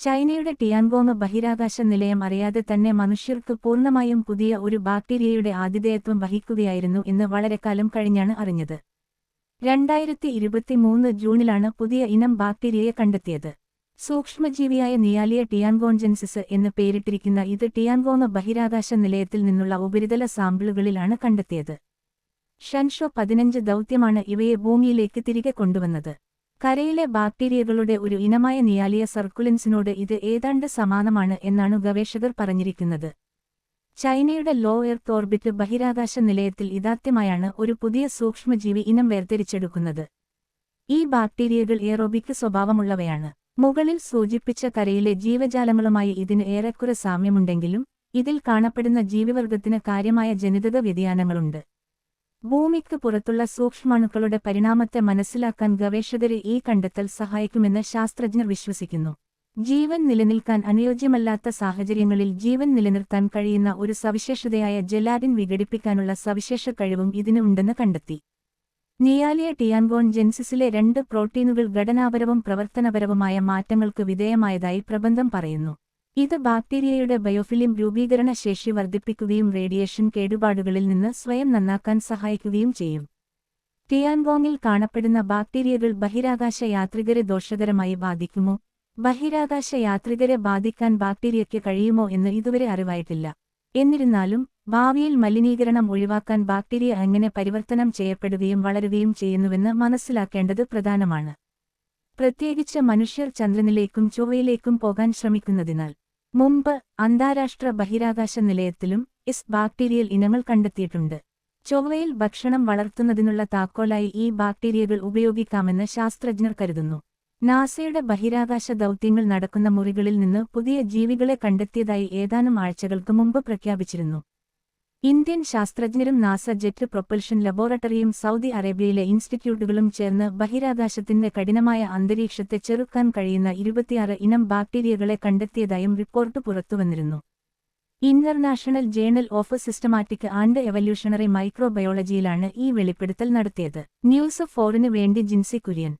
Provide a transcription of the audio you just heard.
ചൈനയുടെ ടിയാൻഗോങ് ബഹിരാകാശ നിലയം അറിയാതെ തന്നെ മനുഷ്യർക്ക് പൂർണമായും പുതിയ ഒരു ബാക്ടീരിയയുടെ ആതിഥേയത്വം വഹിക്കുകയായിരുന്നു എന്ന് കാലം കഴിഞ്ഞാണ് അറിഞ്ഞത്. രണ്ടായിരത്തി ഇരുപത്തിമൂന്ന് ജൂണിലാണ് പുതിയ ഇനം ബാക്ടീരിയയെ കണ്ടെത്തിയത്. സൂക്ഷ്മജീവിയായ നിയാലിയ ടിയാൻഗോൺജൻസിസ് എന്ന് പേരിട്ടിരിക്കുന്ന ഇത് ടിയാൻഗോങ് ബഹിരാകാശ നിലയത്തിൽ നിന്നുള്ള ഉപരിതല സാമ്പിളുകളിലാണ് കണ്ടെത്തിയത്. ഷൻഷോ പതിനഞ്ച് ദൗത്യമാണ് ഇവയെ ഭൂമിയിലേക്ക് തിരികെ കൊണ്ടുവന്നത്. കരയിലെ ബാക്ടീരിയകളുടെ ഒരു ഇനമായ നിയാലിയ സർക്കുലൻസിനോട് ഇത് ഏതാണ്ട് സമാനമാണ് എന്നാണ് ഗവേഷകർ പറഞ്ഞിരിക്കുന്നത്. ചൈനയുടെ ലോ എർത്ത് ഓർബിറ്റ് ബഹിരാകാശ നിലയത്തിൽ ഇതാദ്യമായാണ് ഒരു പുതിയ സൂക്ഷ്മജീവി ഇനം വേർതിരിച്ചെടുക്കുന്നത്. ഈ ബാക്ടീരിയകൾ എയറോബിക് സ്വഭാവമുള്ളവയാണ്. മുകളിൽ സൂചിപ്പിച്ച കരയിലെ ജീവജാലങ്ങളുമായി ഇതിന് ഏറെക്കുറെ സാമ്യമുണ്ടെങ്കിലും ഇതിൽ കാണപ്പെടുന്ന ജീവിവർഗത്തിന് കാര്യമായ ജനിതക വ്യതിയാനങ്ങളുണ്ട്. ഭൂമിക്ക് പുറത്തുള്ള സൂക്ഷ്മാണുക്കളുടെ പരിണാമത്തെ മനസ്സിലാക്കാൻ ഗവേഷകരെ ഈ കണ്ടെത്തൽ സഹായിക്കുമെന്ന് ശാസ്ത്രജ്ഞർ വിശ്വസിക്കുന്നു. ജീവൻ നിലനിൽക്കാൻ അനുയോജ്യമല്ലാത്ത സാഹചര്യങ്ങളിൽ ജീവൻ നിലനിർത്താൻ കഴിയുന്ന ഒരു സവിശേഷതയായ ജെലാറ്റിൻ വിഘടിപ്പിക്കാനുള്ള സവിശേഷ കഴിവും ഇതിന് ഉണ്ടെന്ന് കണ്ടെത്തി. നിയാലിയ ടിയാൻഗോൺ ജെൻസിസിലെ രണ്ട് പ്രോട്ടീനുകൾ ഘടനാപരവും പ്രവർത്തനപരവുമായ മാറ്റങ്ങൾക്ക് വിധേയമായതായി പ്രബന്ധം പറയുന്നു. ഇത് ബാക്ടീരിയയുടെ ബയോഫിലിം രൂപീകരണ ശേഷി വർദ്ധിപ്പിക്കുകയും റേഡിയേഷൻ കേടുപാടുകളിൽ നിന്ന് സ്വയം നന്നാക്കാൻ സഹായിക്കുകയും ചെയ്യും. ടിയാൻഗോങ്ങിൽ കാണപ്പെടുന്ന ബാക്ടീരിയകൾ ബഹിരാകാശ യാത്രികരെ ദോഷകരമായി ബാധിക്കുമോ? ബഹിരാകാശ യാത്രികരെ ബാധിക്കാൻ ബാക്ടീരിയയ്ക്ക് കഴിയുമോ എന്ന് ഇതുവരെ അറിവായിട്ടില്ല. എന്നിരുന്നാലും ഭാവിയിൽ മലിനീകരണം ഒഴിവാക്കാൻ ബാക്ടീരിയ എങ്ങനെ പരിവർത്തനം ചെയ്യപ്പെടുകയും വളരുകയും ചെയ്യുന്നുവെന്ന് മനസ്സിലാക്കേണ്ടത് പ്രധാനമാണ്. പ്രത്യേകിച്ച് മനുഷ്യർ ചന്ദ്രനിലേക്കും ചൊവ്വയിലേക്കും പോകാൻ ശ്രമിക്കുന്നതിനാൽ. മുമ്പ് അന്താരാഷ്ട്ര ബഹിരാകാശ നിലയത്തിലും ഇസ് ബാക്ടീരിയൽ ഇനങ്ങൾ കണ്ടെത്തിയിട്ടുണ്ട്. ചൊവ്വയിൽ ഭക്ഷണം വളർത്തുന്നതിനുള്ള താക്കോലായി ഈ ബാക്ടീരിയകൾ ഉപയോഗിക്കാമെന്ന് ശാസ്ത്രജ്ഞർ കരുതുന്നു. നാസയുടെ ബഹിരാകാശ ദൗത്യങ്ങൾ നടക്കുന്ന മുറികളിൽ നിന്ന് പുതിയ ജീവികളെ കണ്ടെത്തിയതായി ഏതാനും ആഴ്ചകൾക്ക് മുമ്പ് പ്രഖ്യാപിച്ചിരുന്നു. ഇന്ത്യൻ ശാസ്ത്രജ്ഞരും നാസ ജെറ്റ് പ്രൊപ്പൽഷൻ ലബോറട്ടറിയും സൗദി അറേബ്യയിലെ ഇൻസ്റ്റിറ്റ്യൂട്ടുകളും ചേർന്ന് ബഹിരാകാശത്തിന്റെ കഠിനമായ അന്തരീക്ഷത്തെ ചെറുക്കാൻ കഴിയുന്ന ഇരുപത്തിയാറ് ഇനം ബാക്ടീരിയകളെ കണ്ടെത്തിയതായും റിപ്പോർട്ട് പുറത്തുവന്നിരുന്നു. International journal of systematic and evolutionary മൈക്രോബയോളജിയിലാണ് ഈ വെളിപ്പെടുത്തൽ നടത്തിയത്. ന്യൂസ് ഫോറിനു വേണ്ടി ജിൻസി കുര്യൻ.